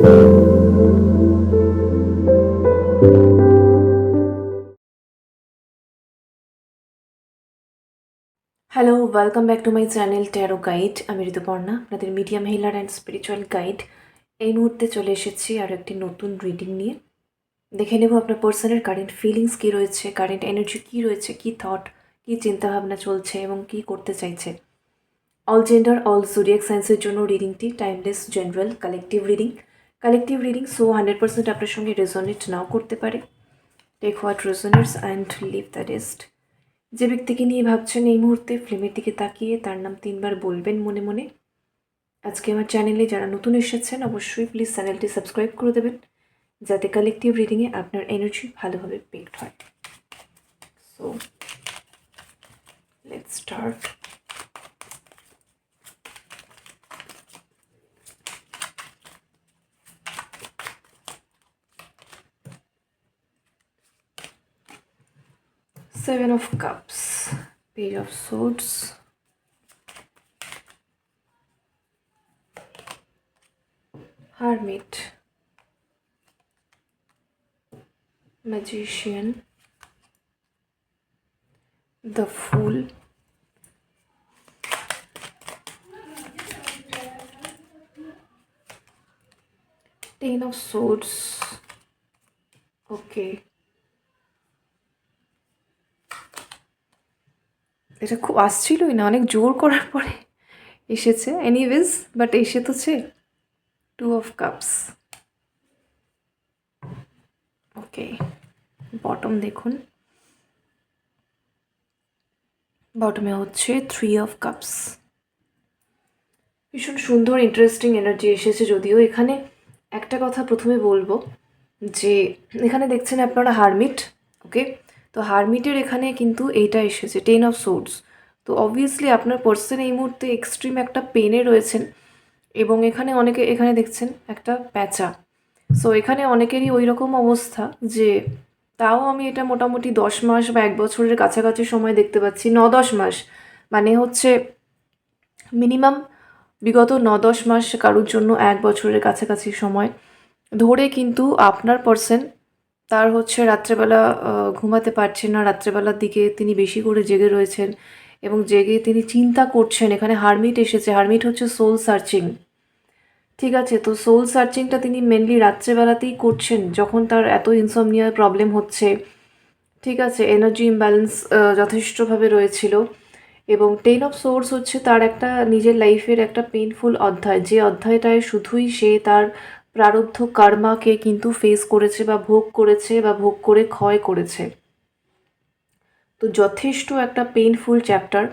Hello welcome back to my channel tarot guide আমি ঋতুপর্ণা, আপনাদের medium healer and spiritual guide এই মুহূর্তে চলে এসেছি আর একটি নতুন রিডিং নিয়ে। দেখে নেব আপনার পার্সনের কারেন্ট ফিলিংস কী রয়েছে কারেন্ট এনার্জি কী রয়েছে, কী থট কী চিন্তাভাবনা চলছে এবং কী করতে চাইছে। অল জেন্ডার অল জুডিয়াক সায়েন্সের জন্য রিডিংটি timeless general collective reading collective reading so hundred percent আপনার সঙ্গে রেজনেট নাও করতে পারে। Take what resonates and leave the rest যে ব্যক্তিকে নিয়ে ভাবছেন এই মুহূর্তে ফিল্মের দিকে তাকিয়ে তার নাম তিনবার বলবেন মনে মনে। আজকে আমার চ্যানেলে যারা নতুন এসেছেন, অবশ্যই প্লিজ চ্যানেলটি সাবস্ক্রাইব করে দেবেন, যাতে কালেকটিভ রিডিংয়ে আপনার এনার্জি ভালোভাবে পিকড হয়। So let start Seven of Cups, Page of Swords, Hermit, Magician, the Fool, Ten of Swords, okay. এটা খুব আসছিলই না, অনেক জোর করার পরে এসেছে। এনিওয়েজ বাট এসে তোছে two of cups okay bottom দেখুন। বটমে হচ্ছে থ্রি অফ কাপস ভীষণ সুন্দর ইন্টারেস্টিং এনার্জি এসেছে যদিও এখানে। একটা কথা প্রথমে বলব যে, এখানে দেখছেন আপনারা হারমিট ওকে তো হারমিটের এখানে কিন্তু এইটা এসেছে টেন অফ সোর্স তো অবভিয়াসলি আপনার পার্সন এই মুহূর্তে এক্সট্রিম একটা পেনে রয়েছেন এবং এখানে অনেকে, এখানে দেখছেন একটা প্যাঁচা। সো এখানে অনেকেরই ওই রকম অবস্থা যে তাও আমি এটা মোটামুটি দশ মাস বা এক বছরের কাছাকাছি সময় দেখতে পাচ্ছি, ন দশ মাস। মানে হচ্ছে মিনিমাম বিগত ন দশ মাস কারোর জন্য এক বছরের কাছাকাছি সময়। ধরে কিন্তু আপনার পার্সন তার হচ্ছে রাত্রেবেলা ঘুমাতে পারছেন না। রাত্রেবেলার দিকে তিনি বেশি করে জেগে রয়েছেন এবং জেগে তিনি চিন্তা করছেন। এখানে হারমিট এসেছে। হারমিট হচ্ছে সোল সার্চিং ঠিক আছে? তো সোল সার্চিংটা তিনি মেনলি রাত্রেবেলাতেই করছেন যখন তার এত ইনসমনিয়ার প্রবলেম হচ্ছে। ঠিক আছে? এনার্জি ইমব্যালেন্স যথেষ্টভাবে রয়েছিল এবং টেন অফ সোর্স হচ্ছে তার একটা নিজের লাইফের একটা পেইনফুল অধ্যায়। যে অধ্যায়টায় শুধুই সে তার প্রারব্ধ কর্মাকে কিন্তু ফেস করেছে বা ভোগ করেছে বা ভোগ করে ক্ষয় করেছে। তো যথেষ্ট একটা পেইনফুল চ্যাপ্টার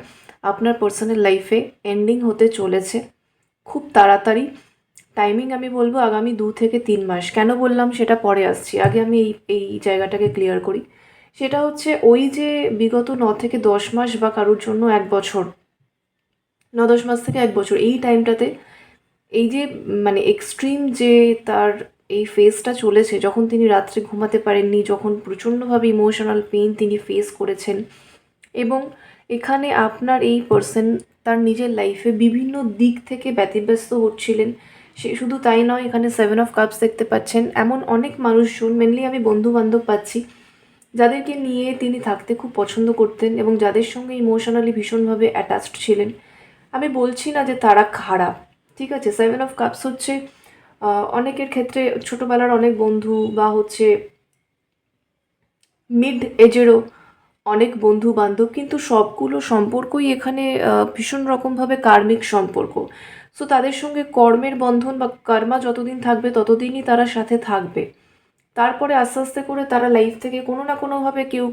আপনার পার্সোনাল লাইফে এন্ডিং হতে চলেছে। খুব তাড়াতাড়ি। টাইমিং আমি বলব আগামী দু থেকে তিন মাস। কেন বললাম? সেটা পরে আসছি। আগে আমি এই এই জায়গাটাকে ক্লিয়ার করি। সেটা হচ্ছে ওই যে বিগত ন থেকে দশ মাস বা কারোর জন্য এক বছর, ন দশ মাস থেকে এক বছর, এই টাইমটাতে এই যে মানে এক্সট্রিম যে তার এই ফেসটা চলেছে, যখন তিনি রাত্রে ঘুমাতে পারেননি, যখন প্রচণ্ডভাবে ইমোশনাল পেন তিনি ফেস করেছেন এবং এখানে আপনার এই পার্সন তার নিজের লাইফে বিভিন্ন দিক থেকে ব্যতিব্যস্ত হচ্ছিলেন। সে শুধু তাই নয়, এখানে সেভেন অফ কাপস দেখতে পাচ্ছেন। এমন অনেক মানুষজন মেনলি আমি বন্ধু বান্ধব পাচ্ছি, যাদেরকে নিয়ে তিনি থাকতে খুব পছন্দ করতেন এবং যাদের সঙ্গে ইমোশনালি ভীষণভাবে অ্যাটাচড ছিলেন। আমি বলছি না যে তারা খারাপ ঠিক আছে সেভেন অফ কাপস হচ্ছে অনেকের ক্ষেত্রে ছোটোবেলার অনেক বন্ধু বা হচ্ছে মিড এজেরও অনেক বন্ধু বান্ধব, কিন্তু সবগুলো সম্পর্কই এখানে ভীষণ রকমভাবে কার্মিক সম্পর্ক। সো তাদের সঙ্গে কর্মের বন্ধন বা কর্মা যতদিন থাকবে, ততদিনই তারা সাথে থাকবে। তারপরে আস্তে আস্তে করে তারা লাইফ থেকে কোনো না কোনোভাবে কেউ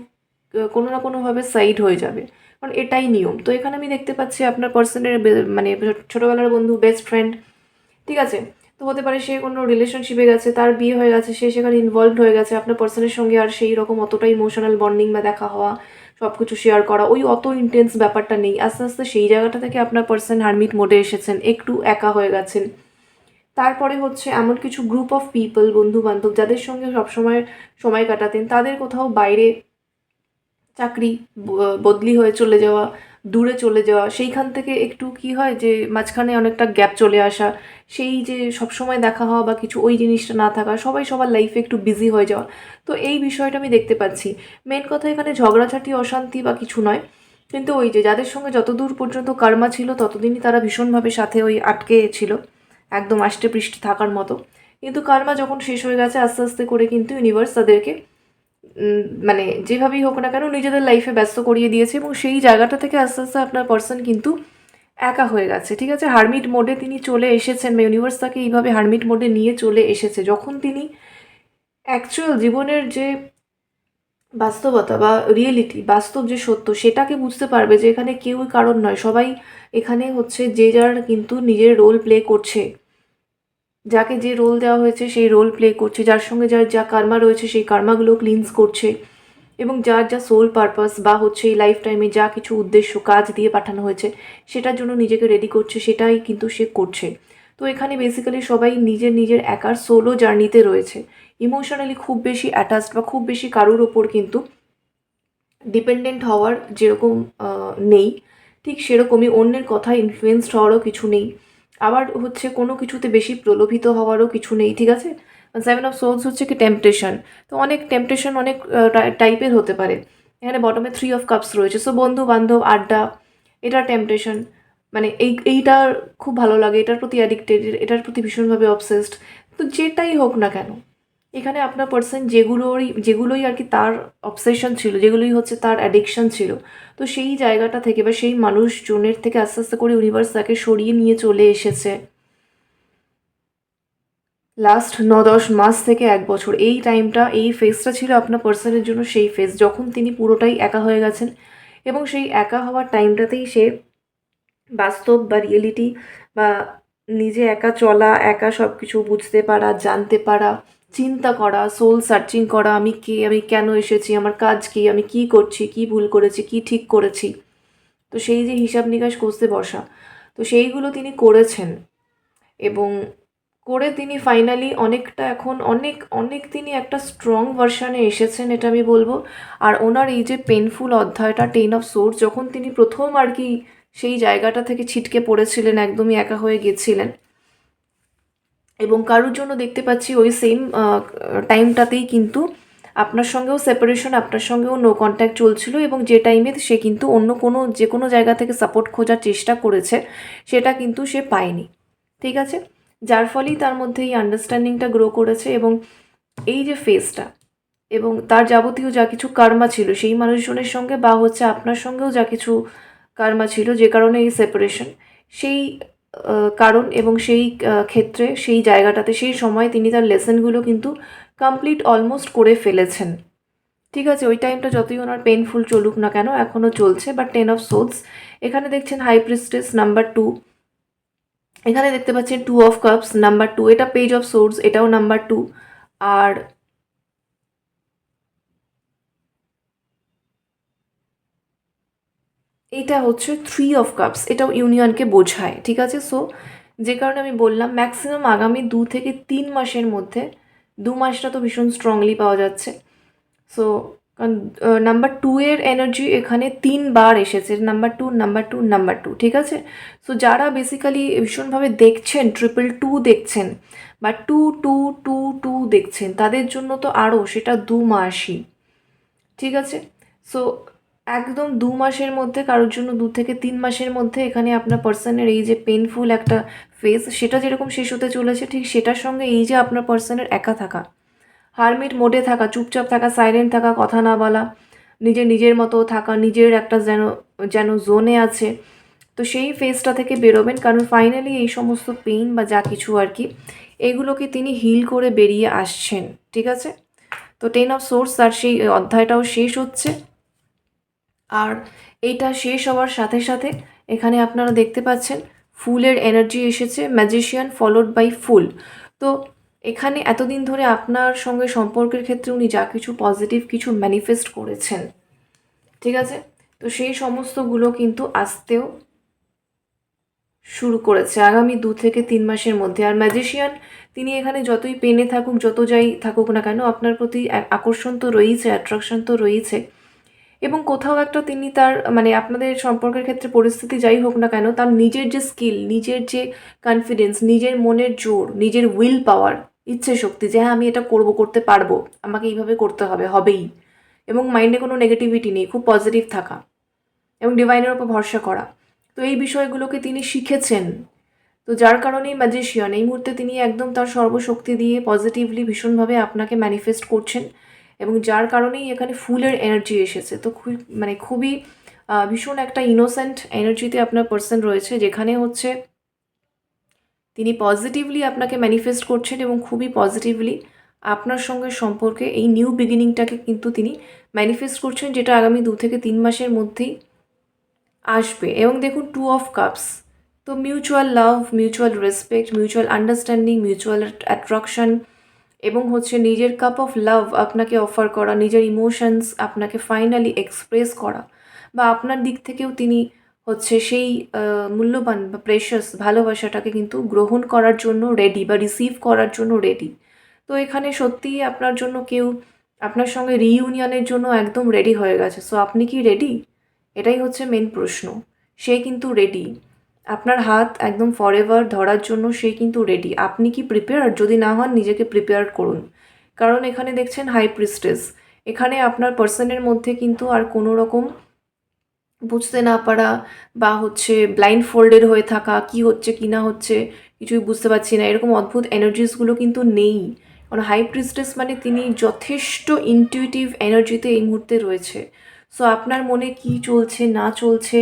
কোনো না কোনোভাবে সাইড হয়ে যাবে। কারণ এটাই নিয়ম। তো এখানে আমি দেখতে পাচ্ছি আপনার পার্সনের মানে ছোটোবেলার বন্ধু বেস্ট ফ্রেন্ড ঠিক আছে? তো হতে পারে সে কোনো রিলেশনশিপে গেছে, তার বিয়ে হয়ে গেছে, সে সেখানে ইনভলভড হয়ে গেছে, আপনার পার্সনের সঙ্গে আর সেই রকম অতটা ইমোশনাল বন্ডিং বা দেখা হওয়া সব কিছু শেয়ার করা, ওই অত ইন্টেন্স ব্যাপারটা নেই। আস্তে আস্তে সেই জায়গাটা থেকে আপনার পার্সন হারমিট মোডে এসেছেন, একটু একা হয়ে গেছেন। তারপরে হচ্ছে এমন কিছু গ্রুপ অফ পিপল বন্ধু বান্ধব যাদের সঙ্গে সবসময় সময় কাটাতেন, তাদের কোথাও বাইরে চাকরি বদলি হয়ে চলে যাওয়া, দূরে চলে যাওয়া, সেইখান থেকে একটু কি হয় যে মাঝখানে অনেকটা গ্যাপ চলে আসা, সেই যে সবসময় দেখা হওয়া বা কিছু ওই জিনিসটা না থাকা, সবাই সবার লাইফে একটু বিজি হয়ে যাওয়া। তো এই বিষয়টা আমি দেখতে পাচ্ছি। মেন কথা এখানে ঝগড়াঝাটি, অশান্তি বা কিছু নয়। কিন্তু ওই যে যাদের সঙ্গে যতদূর পর্যন্ত কার্মা ছিল, ততদিনই তারা ভীষণভাবে সাথে ওই আটকে ছিল। একদম আষ্টে পৃষ্ঠে থাকার মতো। কিন্তু কার্মা যখন শেষ হয়ে গেছে, আস্তে আস্তে করে কিন্তু ইউনিভার্স তাদেরকে মানে যেভাবেই হোক না কেন নিজেদের লাইফে ব্যস্ত করিয়ে দিয়েছে এবং সেই জায়গাটা থেকে আস্তে আস্তে আপনার পার্সন কিন্তু একা হয়ে গেছে, ঠিক আছে? হারমিট মোডে তিনি চলে এসেছেন বা ইউনিভার্স তাকে এইভাবে হারমিট মোডে নিয়ে চলে এসেছে। যখন তিনি অ্যাকচুয়াল জীবনের যে বাস্তবতা বা রিয়েলিটি বাস্তব যে সত্য, সেটাকে বুঝতে পারবে যে এখানে কেউই কারণ নয়। সবাই এখানে হচ্ছে যে যার কিন্তু নিজের রোল প্লে করছে। যাকে যে রোল দেওয়া হয়েছে, সেই রোল প্লে করছে, যার সঙ্গে যার যা কার্মা রয়েছে, সেই কার্মাগুলো ক্লিনস করছে এবং যার যা সোল পারপাস বা হচ্ছে এই লাইফ টাইমে যা কিছু উদ্দেশ্য, কাজ দিয়ে পাঠানো হয়েছে, সেটার জন্য নিজেকে রেডি করছে, সেটাই কিন্তু সে করছে। তো এখানে বেসিক্যালি সবাই নিজের নিজের একার সোলো জার্নিতে রয়েছে। ইমোশনালি খুব বেশি অ্যাটাচড বা খুব বেশি কারোর ওপর কিন্তু ডিপেন্ডেন্ট হওয়ার যেরকম নেই, ঠিক সেরকমই অন্যের কথা ইনফ্লুয়েসড হওয়ারও কিছু নেই। আবার হচ্ছে কোনো কিছুতে বেশি প্রলোভিত হওয়ারও কিছু নেই, ঠিক আছে? সেভেন অফ সোলস হচ্ছে কি টেম্পটেশন তো অনেক টেম্পটেশন অনেক টাইপের হতে পারে। এখানে বটমে থ্রি অফ কাপস রয়েছে। সো বন্ধু বান্ধব আড্ডা, এটা টেম্পটেশন মানে এই এইটার খুব ভালো লাগে। এটার প্রতি অ্যাডিক্টেড এটার প্রতি ভীষণভাবে অবসেসড তো যেটাই হোক না কেন এখানে আপনার পার্সন যেগুলোই যেগুলোই আর কি তার অবসেশন ছিল, যেগুলোই হচ্ছে তার অ্যাডিকশান ছিল, তো সেই জায়গাটা থেকে বা সেই মানুষজনের থেকে আস্তে আস্তে করে ইউনিভার্স তাকে সরিয়ে নিয়ে চলে এসেছে। লাস্ট ন দশ মাস থেকে এক বছর, এই টাইমটা এই ফেজটা ছিল আপনার পার্সনের জন্য সেই ফেজ যখন তিনি পুরোটাই একা হয়ে গেছেন এবং সেই একা হওয়ার টাইমটাতেই সে বাস্তব বা রিয়েলিটি বা নিজে একা চলা, একা সব কিছু বুঝতে পারা, জানতে পারা চিন্তা করা সোল সার্চিং করা, আমি কে, আমি কেন এসেছি, আমার কাজ কি, আমি কি করছি, কি ভুল করেছি, কি ঠিক করেছি। তো সেই যে হিসাব নিকাশ করতে বসা, তো সেইগুলো তিনি করেছেন। এবং করে তিনি ফাইনালি অনেকটা এখন, অনেক অনেক তিনি একটা স্ট্রং ভার্সানে এসেছেন, এটা আমি বলব। আর ওনার এই যে পেনফুল অধ্যায়টা টেন অফ সোর্স যখন তিনি প্রথম আর কি সেই জায়গাটা থেকে ছিটকে পড়েছিলেন, একদমই একা হয়ে গেছিলেন এবং কারোর জন্য দেখতে পাচ্ছি ওই সেম টাইমটাতেই কিন্তু আপনার সঙ্গেও সেপারেশন আপনার সঙ্গেও নো কন্ট্যাক্ট চলছিল এবং যে টাইমে সে কিন্তু অন্য কোনো, যে কোনো জায়গা থেকে সাপোর্ট খোঁজার চেষ্টা করেছে, সেটা কিন্তু সে পায়নি। ঠিক আছে? যার ফলেই তার মধ্যে এই আন্ডারস্ট্যান্ডিংটা গ্রো করেছে এবং এই যে ফেসটা এবং তার যাবতীয় যা কিছু কার্মা ছিল, সেই মানুষজনের সঙ্গে বা হচ্ছে আপনার সঙ্গেও যা কিছু কার্মা ছিল, যে কারণে এই সেপারেশন সেই কারণ এবং সেই ক্ষেত্রে, সেই জায়গাটাতে, সেই সময় তিনি তার লেসনগুলো কিন্তু কমপ্লিট অলমোস্ট করে ফেলেছেন। ঠিক আছে, ওই টাইমটা যতই ওনার পেনফুল চলুক না কেন, এখনও চলছে বাট টেন অফ সোলস এখানে দেখছেন হাই প্রিস্টেস নাম্বার টু এখানে দেখতে পাচ্ছেন two of cups number two এটা পেজ অফ সোর্স এটাও নাম্বার টু আর এটা হচ্ছে থ্রি অফ কাপস এটাও ইউনিয়নকে বোঝায়, ঠিক আছে? সো যে কারণে আমি বললাম ম্যাক্সিমাম আগামী দু থেকে তিন মাসের মধ্যে, দু মাসটা তো ভীষণ স্ট্রংলি পাওয়া যাচ্ছে। সো কারণ নাম্বার টু এর এনার্জি এখানে তিনবার এসেছে number two number two number two ঠিক আছে? সো যারা বেসিক্যালি ভীষণভাবে দেখছেন ট্রিপল টু দেখছেন, বা টু টু টু টু দেখছেন, তাদের জন্য তো আরও সেটা দু মাসই, ঠিক আছে? সো একদম দু মাসের মধ্যে, কারোর জন্য দু থেকে তিন মাসের মধ্যে এখানে আপনার পার্সনের এই যে পেনফুল একটা ফেস সেটা যেরকম শেষ হতে চলেছে, ঠিক সেটার সঙ্গে এই যে আপনার পার্সনের একা থাকা। হারমিট মোডে থাকা, চুপচাপ থাকা সাইলেন্ট থাকা, কথা না বলা, নিজের নিজের মতো থাকা, নিজের একটা যেন যেন জোনে আছে, তো সেই ফেজটা থেকে বেরোবেন। কারণ ফাইনালি এই সমস্ত পেইন বা যা কিছু আর কি, এগুলোকে তিনি হিল করে বেরিয়ে আসছেন, ঠিক আছে? তো টেন অফ সোর্স তার সেই অধ্যায়টাও শেষ হচ্ছে। আর এইটা শেষ হওয়ার সাথে সাথে এখানে আপনারা দেখতে পাচ্ছেন ফুলের এনার্জি এসেছে ম্যাজিশিয়ান ফলোড বাই ফুল। তো এখানে এতদিন ধরে আপনার সঙ্গে সম্পর্কের ক্ষেত্রে উনি যা কিছু পজিটিভ কিছু ম্যানিফেস্ট করেছেন। ঠিক আছে? তো সেই সমস্তগুলো কিন্তু আসতেও শুরু করেছে আগামী দু থেকে তিন মাসের মধ্যে। আর ম্যাজিশিয়ান তিনি এখানে যতই পেনে থাকুক, যত যাই থাকুক না কেন, আপনার প্রতি আকর্ষণ তো রয়েছে অ্যাট্রাকশন তো রয়েছে এবং কোথাও একটা তিনি তার মানে আপনাদের সম্পর্কের ক্ষেত্রে পরিস্থিতি যাই হোক না কেন, তার নিজের যে স্কিল নিজের যে কনফিডেন্স নিজের মনের জোর, নিজের উইল পাওয়ার ইচ্ছে শক্তি যে হ্যাঁ আমি এটা করব, করতে পারব, আমাকে এইভাবে করতে হবে, হবেই। এবং মাইন্ডে কোনো নেগেটিভিটি নেই, খুব পজিটিভ থাকা এবং ডিভাইনের ওপর ভরসা করা। তো এই বিষয়গুলোকে তিনি শিখেছেন। তো যার কারণেই ম্যাজিশিয়ান এই মুহূর্তে তিনি একদম তার সর্বশক্তি দিয়ে পজিটিভলি ভীষণভাবে আপনাকে ম্যানিফেস্ট করছেন। এবং যার কারণেই এখানে ফুলের এনার্জি এসেছে। তো খুব মানে খুবই ভীষণ একটা ইনোসেন্ট এনার্জিতে আপনার পার্সন রয়েছে, যেখানে হচ্ছে তিনি পজিটিভলি আপনাকে ম্যানিফেস্ট করছেন এবং খুবই পজিটিভলি আপনার সঙ্গে সম্পর্কে এই নিউ বিগিনিংটাকে কিন্তু তিনি ম্যানিফেস্ট করছেন, যেটা আগামী দু থেকে তিন মাসের মধ্যেই আসবে। এবং দেখুন টু অফ কাপস তো mutual love mutual respect mutual understanding mutual attraction এবং হচ্ছে নিজের কাপ অফ লাভ আপনাকে অফার করা, নিজের ইমোশনস আপনাকে ফাইনালি এক্সপ্রেস করা বা আপনার দিক থেকেও তিনি হচ্ছে সেই মূল্যবান বা প্রেশাস ভালোবাসাটাকে কিন্তু গ্রহণ করার জন্য রেডি বা রিসিভ করার জন্য রেডি তো এখানে সত্যিই আপনার জন্য কেউ আপনার সঙ্গে রিইউনিয়নের জন্য একদম রেডি হয়ে গেছে। সো আপনি কি রেডি এটাই হচ্ছে মেন প্রশ্ন। সে কিন্তু রেডি আপনার হাত একদম ফরএভার ধরার জন্য সে কিন্তু রেডি আপনি কি প্রিপেয়ার যদি না হন, নিজেকে প্রিপেয়ার করুন। কারণ এখানে দেখছেন হাই প্রিস্টেস এখানে আপনার পার্সনের মধ্যে কিন্তু আর কোনো রকম বুঝতে না পারা বা হচ্ছে ব্লাইন্ড ফোল্ডেড হয়ে থাকা, কি হচ্ছে, কি না হচ্ছে, কিছুই বুঝতে পারছি না। এরকম অদ্ভুত এনার্জিসগুলো কিন্তু নেই। কারণ হাই প্রিস্টেস মানে তিনি যথেষ্ট ইনটিউটিভ এনার্জিতে এই মুহূর্তে রয়েছে। সো আপনার মনে কি চলছে, না চলছে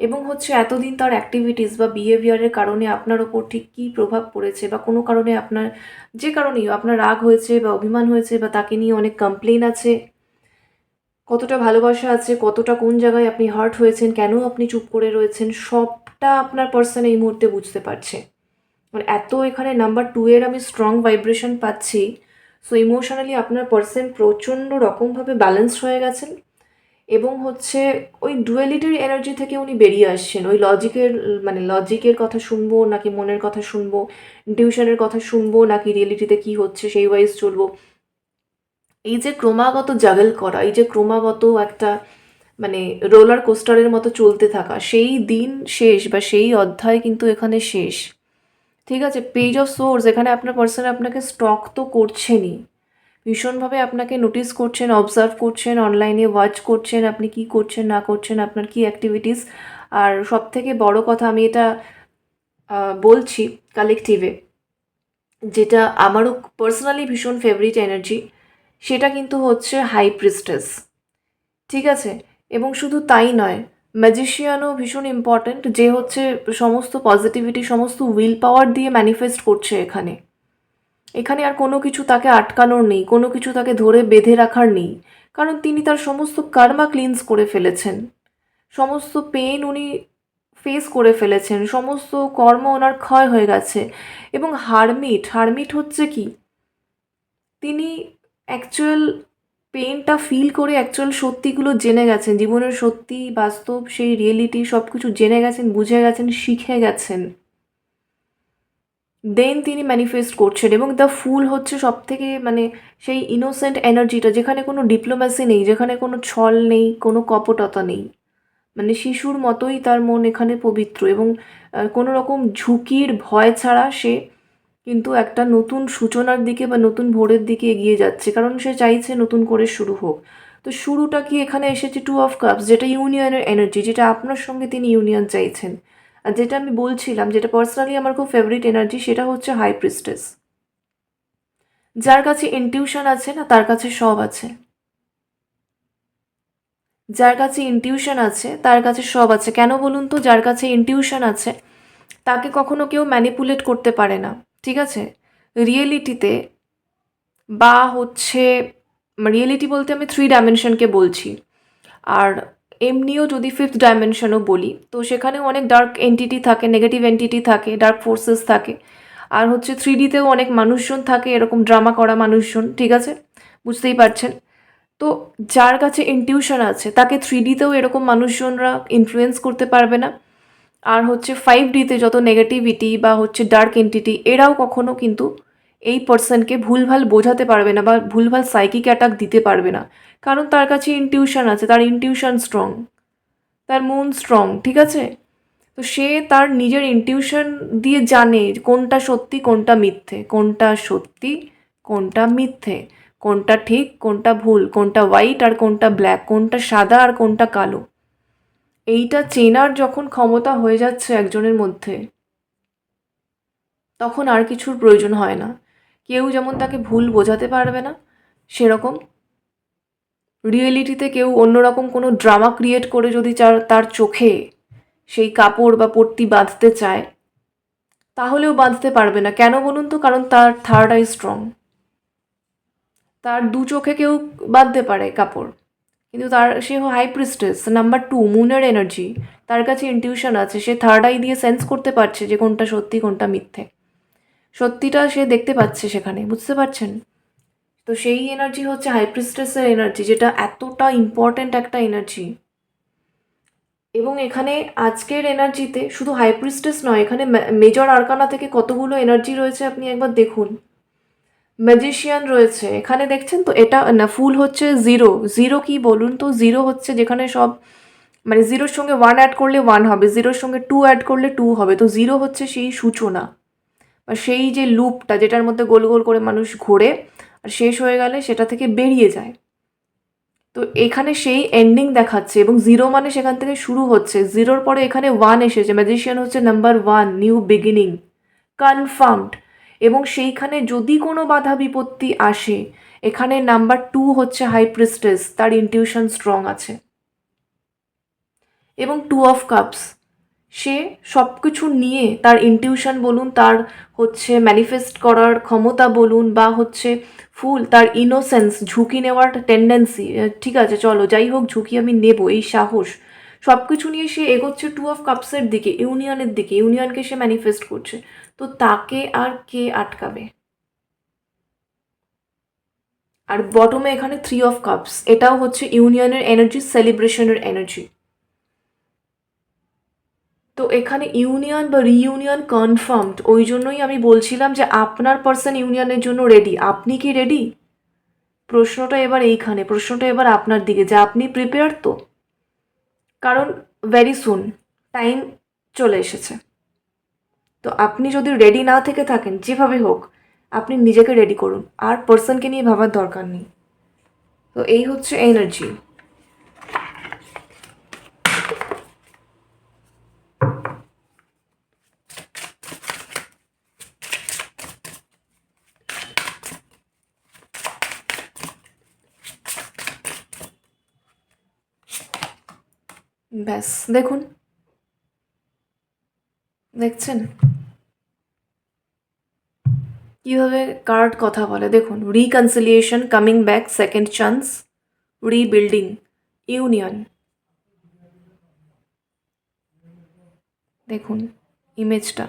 এবং হচ্ছে এতদিন তার অ্যাক্টিভিটিস বা বিহেভিয়ারের কারণে আপনার ওপর ঠিক কী প্রভাব পড়েছে বা কোনো কারণে আপনার, যে কারণেই আপনার রাগ হয়েছে বা অভিমান হয়েছে বা তাকে নিয়ে অনেক কমপ্লেন আছে, কতটা ভালোবাসা আছে, কতটা কোন জায়গায় আপনি হার্ট হয়েছেন, কেন আপনি চুপ করে রয়েছেন, সবটা আপনার পার্সন এই মুহূর্তে বুঝতে পারছে। মানে এত এখানে নাম্বার টু এর আমি স্ট্রং ভাইব্রেশন পাচ্ছি সো ইমোশনালি আপনার পার্সন প্রচণ্ড রকমভাবে ব্যালেন্সড হয়ে গেছেন। এবং হচ্ছে ওই ডুয়েলিটির এনার্জি থেকে উনি বেরিয়ে আসছেন। ওই লজিকের মানে লজিকের কথা শুনব নাকি মনের কথা শুনব? টিউশনের কথা শুনব নাকি রিয়েলিটিতে কি হচ্ছে? সেই ওয়াইজ চলবো। এই যে ক্রমাগত জাগল করা, এই যে ক্রমাগত একটা মানে রোলার কোস্টারের মতো চলতে থাকা, সেই দিন শেষ বা সেই অধ্যায় কিন্তু এখানে শেষ। ঠিক আছে? পেজ অফ সোর্স এখানে আপনার পার্সন আপনাকে স্টক তো করছেনই। ভীষণভাবে আপনাকে নোটিস করছেন অবজার্ভ করছেন অনলাইনে ওয়াচ করছেন, আপনি কি করছেন, না করছেন, আপনার কি অ্যাক্টিভিটিস আর সব থেকে বড় কথা আমি এটা বলছি কালেকটিভে যেটা আমারও পার্সোনালি ভীষণ ফেভারিট এনার্জি সেটা কিন্তু হচ্ছে হাই প্রিস্টেস ঠিক আছে? এবং শুধু তাই নয় ম্যাজিশিয়ানও ভীষণ ইম্পর্ট্যান্ট যে হচ্ছে সমস্ত পজিটিভিটি সমস্ত উইল পাওয়ার দিয়ে ম্যানিফেস্ট করছে এখানে। এখানে আর কোনো কিছু তাকে আটকানোর নেই, কোনো কিছু তাকে ধরে বেঁধে রাখার নেই, কারণ তিনি তার সমস্ত কার্মা ক্লিনস করে ফেলেছেন। সমস্ত পেন উনি ফেস করে ফেলেছেন, সমস্ত কর্ম ওনার ক্ষয় হয়ে গেছে। এবং হারমিট হারমিট হচ্ছে কি? তিনি অ্যাকচুয়াল পেনটা ফিল করে অ্যাকচুয়াল সত্যিগুলো জেনে গেছেন, জীবনের সত্যি, বাস্তব, সেই রিয়েলিটি সব কিছু জেনে গেছেন, বুঝে গেছেন, শিখে গেছেন। দেন তিনি ম্যানিফেস্ট করছেন এবং দ্য ফুল হচ্ছে সব থেকে মানে সেই ইনোসেন্ট এনার্জিটা যেখানে কোনো ডিপ্লোম্যাসি নেই, যেখানে কোনো ছল নেই, কোনো কপটতা নেই। মানে শিশুর মতোই তার মন এখানে পবিত্র এবং কোনো রকম ঝুঁকির ভয় ছাড়া সে কিন্তু একটা নতুন সূচনার দিকে বা নতুন ভোরের দিকে এগিয়ে যাচ্ছে, কারণ সে চাইছে নতুন করে শুরু হোক। তো শুরুটা কি এখানে এসেছে টু অফ কাপস যেটা ইউনিয়নের এনার্জি যেটা আপনার সঙ্গে তিনি ইউনিয়ন চাইছেন। যেটা আমি বলছিলাম, যেটা পার্সোনালি আমার খুব ফেভারিট এনার্জি সেটা হচ্ছে হাই প্রিস্টেস যার কাছে ইনটিউশন আছে না, তার কাছে সব আছে। যার কাছে ইনটিউশন আছে, তার কাছে সব আছে। কেন বলুন তো, যার কাছে ইনটিউশন আছে, তাকে কখনো কেউ ম্যানিপুলেট করতে পারে না, ঠিক আছে? রিয়েলিটিতে বা হচ্ছে রিয়েলিটি বলতে আমি থ্রি ডাইমেনশনকে বলছি। আর এমনিও যদি ফিফথ ডাইমেনশনও বলি, তো সেখানেও অনেক ডার্ক এন্টিটি থাকে নেগেটিভ এন্টিটি থাকে ডার্ক ফোর্সেস থাকে। আর হচ্ছে থ্রি ডিতেও অনেক মানুষজন থাকে, এরকম ড্রামা করা মানুষজন, ঠিক আছে? বুঝতেই পারছেন? তো যার কাছে ইনটিউশন আছে, তাকে থ্রি ডিতেও এরকম মানুষজনরা ইনফ্লুয়েন্স করতে পারবে না। আর হচ্ছে ফাইভ ডিতে যত নেগেটিভিটি বা হচ্ছে ডার্ক এন্টিটি এরাও কখনো কিন্তু এই পার্সনকে ভুলভাল বোঝাতে পারবে না বা ভুলভাল সাইকিক অ্যাটাক দিতে পারবে না। কারণ তার কাছে ইনটিউশন আছে, তার ইনটিউশন স্ট্রং তার মন স্ট্রং ঠিক আছে? তো সে তার নিজের ইনটিউশন দিয়ে জানে কোনটা সত্যি, কোনটা মিথ্যে, কোনটা সত্যি, কোনটা মিথ্যে, কোনটা ঠিক, কোনটা ভুল, কোনটা হোয়াইট আর কোনটা ব্ল্যাক কোনটা সাদা আর কোনটা কালো। এইটা চেনার যখন ক্ষমতা হয়ে যাচ্ছে একজনের মধ্যে, তখন আর কিছুর প্রয়োজন হয় না। কেউ যেমন তাকে ভুল বোঝাতে পারবে না, সেরকম রিয়েলিটিতে কেউ অন্যরকম কোনো ড্রামা ক্রিয়েট করে যদি তার চোখে সেই কাপড় বা পট্টি বাঁধতে চায়, তাহলেও বাঁধতে পারবে না। কেন বলুন তো? কারণ তার থার্ড আই স্ট্রং তার দু চোখে কেউ বাঁধতে পারে কাপড়। কিন্তু তার, সে হাই প্রিস্টেস নাম্বার টু মুনের এনার্জি তার কাছে ইনটিউশন আছে। সে থার্ড আই দিয়ে সেন্স করতে পারছে যে কোনটা সত্যি, কোনটা মিথ্যে। সত্যিটা সে দেখতে পাচ্ছে সেখানে। বুঝতে পারছেন? তো সেই এনার্জি হচ্ছে হাইপ্রিস্টেসের এনার্জি যেটা এতটা ইম্পর্ট্যান্ট একটা এনার্জি এবং এখানে আজকের এনার্জিতে শুধু হাইপ্রিস্টেস নয়, এখানে মেজর আরকানা থেকে কতগুলো এনার্জি রয়েছে আপনি একবার দেখুন। ম্যাজিশিয়ান রয়েছে, এখানে দেখছেন তো এটা না ফুল হচ্ছে জিরো জিরো কি বলুন তো? জিরো হচ্ছে যেখানে সব মানে জিরোর সঙ্গে ওয়ান অ্যাড করলে ওয়ান হবে জিরোর সঙ্গে টু অ্যাড করলে টু হবে। তো জিরো হচ্ছে সেই সূচনা, বা সেই যে লুপটা যেটার মধ্যে গোল গোল করে মানুষ ঘোরে আর শেষ হয়ে গেলে সেটা থেকে বেরিয়ে যায়। তো এখানে সেই এন্ডিং দেখাচ্ছে এবং জিরো মানে সেখান থেকে শুরু হচ্ছে। জিরোর পরে এখানে ওয়ান এসেছে। ম্যাজিশিয়ান হচ্ছে number one new beginning confirmed এবং সেইখানে যদি কোনো বাধা বিপত্তি আসে, এখানে নাম্বার টু হচ্ছে হাই প্রিস্টেস তার ইনটিউশন স্ট্রং আছে। এবং টু অফ কাপস সে সব কিছু নিয়ে তার ইনটিউশন বলুন, তার হচ্ছে ম্যানিফেস্ট করার ক্ষমতা বলুন বা হচ্ছে ফুল, তার ইনোসেন্স ঝুঁকি নেওয়ার টেন্ডেন্সি ঠিক আছে, চলো, যাই হোক, ঝুঁকি আমি নেব, এই সাহস। সব কিছু নিয়ে সে এগোচ্ছে টু অফ কাপসের দিকে ইউনিয়নের দিকে ইউনিয়নকে সে ম্যানিফেস্ট করছে। তো তাকে আর কে আটকাবে? আর বটমে এখানে থ্রি অফ কাপস এটাও হচ্ছে ইউনিয়নের এনার্জি সেলিব্রেশনের এনার্জি তো এখানে ইউনিয়ন বা রিইউনিয়ন কনফার্মড ওই জন্যই আমি বলছিলাম যে আপনার পার্সন ইউনিয়নের জন্য রেডি আপনি কি রেডি প্রশ্নটা এবার এইখানে, প্রশ্নটা এবার আপনার দিকে, যে আপনি প্রিপেয়ার তো? কারণ ভেরি সুন টাইম চলে এসেছে। তো আপনি যদি রেডি না থেকে থাকেন, যেভাবে হোক, আপনি নিজেকে রেডি করুন। আর পার্সনকে নিয়ে ভাবার দরকার নেই। তো এই হচ্ছে এনার্জি ব্যাস, দেখুন। দেখছেন? কীভাবে কার্ড কথা বলে, দেখুন। Reconciliation coming back second chance rebuilding union দেখুন ইমেজটা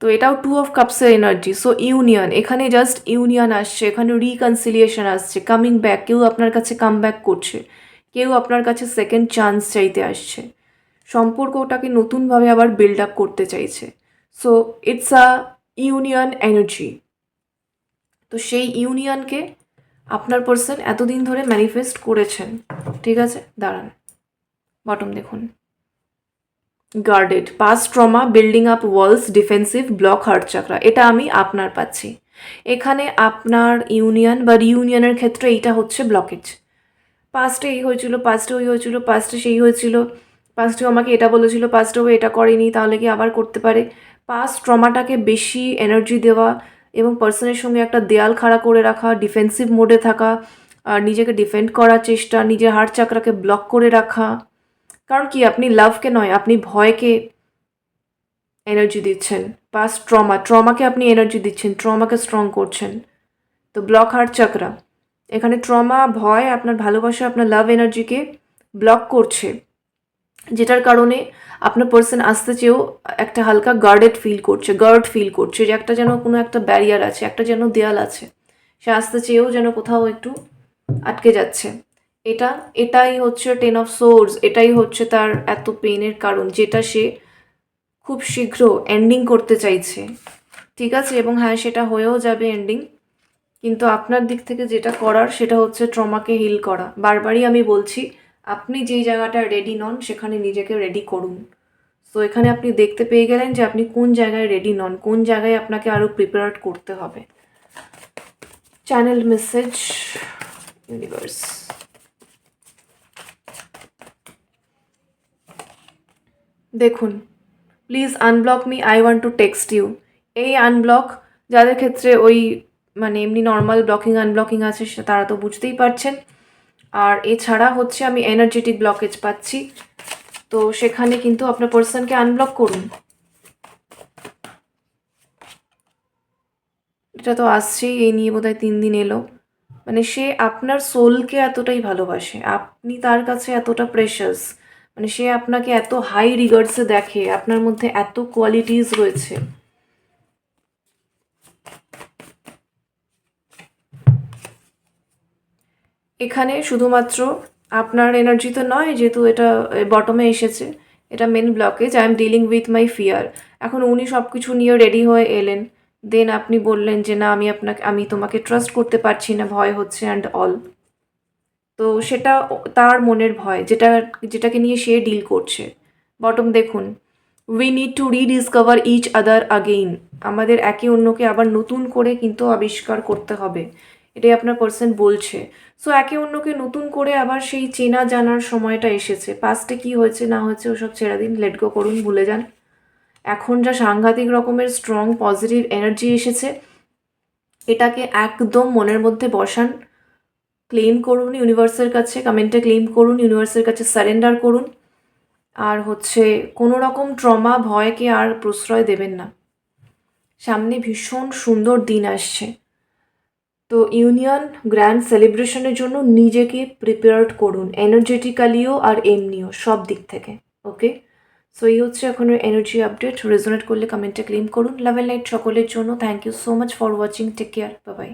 তো এটাও টু অফ কাপসের এনার্জি সো ইউনিয়ন এখানে জাস্ট ইউনিয়ন আসছে, এখানে রিকনসিলিয়েশন আসছে কামিং ব্যাক কেউ আপনার কাছে কাম ব্যাক করছে। কেউ আপনার কাছে সেকেন্ড চান্স চাইতে আসছে। সম্পর্কটাকে নতুনভাবে আবার বিল্ড আপ করতে চাইছে। So it's a union energy তো সেই ইউনিয়নকে আপনার পার্সন এতদিন ধরে ম্যানিফেস্ট করেছেন। ঠিক আছে? দাঁড়ান। বটম দেখুন। Guarded past trauma building up walls defensive block heart chakra এটা আমি আপনার পাচ্ছি। এখানে আপনার ইউনিয়ন বা রিউনিয়নের ক্ষেত্রে এইটা হচ্ছে ব্লকেজ পাস্টে এই হয়েছিল পাস্টে ওই হয়েছিল পাস্টে সেই হয়েছিল। পাস্টেও আমাকে এটা বলেছিল পাস্টেও এটা করেনি, তাহলে কি আবার করতে পারে? পাস্ট ট্রমাটাকে বেশি এনার্জি দেওয়া এবং পার্সনের সঙ্গে একটা দেয়াল খাড়া করে রাখা ডিফেন্সিভ মোডে থাকা, আর নিজেকে ডিফেন্ড করার চেষ্টা, নিজের হার্ট চাকরাকে ব্লক করে রাখা। কারণ কি? আপনি লাভকে নয়, আপনি ভয়কে এনার্জি দিচ্ছেন। পাস্ট ট্রমা ট্রমাকে আপনি এনার্জি দিচ্ছেন ট্রমাকে স্ট্রং করছেন। তো ব্লক হার্ট চাকরা এখানে ট্রমা ভয়, আপনার ভালোবাসা, আপনার লাভ এনার্জিকে ব্লক করছে। যেটার কারণে আপনার পার্সন আসতে চেয়েও একটা হালকা গার্ডেড ফিল করছে গার্ড ফিল করছে যে একটা যেন কোনো একটা ব্যারিয়ার আছে, একটা যেন দেয়াল আছে। সে আসতে চেয়েও যেন কোথাও একটু আটকে যাচ্ছে। এটা, এটাই হচ্ছে টেন অফ সোর্স এটাই হচ্ছে তার এত পেনের কারণ, যেটা সে খুব শীঘ্র এন্ডিং করতে চাইছে। ঠিক আছে? এবং হ্যাঁ সেটা হয়েও যাবে এন্ডিং কিন্তু আপনার দিক থেকে যেটা করার সেটা হচ্ছে ট্রমাকে হিল করা। বারবারই আমি বলছি, আপনি যেই জায়গাটা রেডি নন, সেখানে নিজেকে রেডি করুন। তো এখানে আপনি দেখতে পেয়ে গেলেন যে আপনি কোন জায়গায় রেডি নন, কোন জায়গায় আপনাকে আরও প্রিপেয়ার করতে হবে। চ্যানেল মেসেজ ইউনিভার্স দেখুন please unblock me I want to text you এই আনব্লক যাদের ক্ষেত্রে ওই মানে এমনি নর্মাল ব্লকিং আনব্লকিং আছে সে তারা তো বুঝতেই পারছেন। আর এছাড়া হচ্ছে আমি এনার্জেটিক ব্লকেজ পাচ্ছি। তো সেখানে কিন্তু আপনার পার্সনকে আনব্লক করুন। এটা তো আসছেই, এই নিয়ে বোধহয় তিন দিন এলো। মানে সে আপনার সোলকে এতটাই ভালোবাসে, আপনি তার কাছে এতটা প্রেশাস মানে সে আপনাকে এত হাই রিগার্ডসে দেখে, আপনার মধ্যে এত কোয়ালিটিস রয়েছে। এখানে শুধুমাত্র আপনার এনার্জি তো নয়, যেহেতু এটা বটমে এসেছে, এটা main blockage I am dealing with my fear এখন উনি সব কিছু নিয়ে রেডি হয়ে এলেন। দেন আপনি বললেন যে, না, আমি আপনাকে, আমি তোমাকে ট্রাস্ট করতে পারছি না, ভয় হচ্ছে অ্যান্ড অল তো সেটা তার মনের ভয়, যেটা, যেটাকে নিয়ে সে ডিল করছে। বটম দেখুন we need to rediscover each other again আমাদের একে অন্যকে আবার নতুন করে কিন্তু আবিষ্কার করতে হবে। এটাই আপনার পার্সন বলছে। সো একে অন্যকে নতুন করে আবার সেই চেনা জানার সময়টা এসেছে। পাস্টে কি হয়েছে, না হয়েছে, ওসব ছেড়ে দিন লেট গো করুন, ভুলে যান। এখন যা সাংঘাতিক রকমের স্ট্রং পজিটিভ এনার্জি এসেছে, এটাকে একদম মনের মধ্যে বসান। ক্লেম করুন ইউনিভার্সের কাছে কমেন্টে ক্লেম করুন ইউনিভার্সের কাছে সারেন্ডার করুন। আর হচ্ছে, কোনো রকম ট্রমা ভয়কে আর প্রশ্রয় দেবেন না। সামনে ভীষণ সুন্দর দিন আসছে। তো ইউনিয়ন গ্র্যান্ড সেলিব্রেশনের জন্য নিজেকে প্রিপেয়ার্ড করুন, এনার্জেটিক্যালিও আর এমনিও, সব দিক থেকে, ওকে? সো এই হচ্ছে এখন এনার্জি আপডেট রেজোনেট করলে কমেন্টে ক্লেম করুন। লাভ লাইট সকলের জন্য। Thank you so much for watching take care bye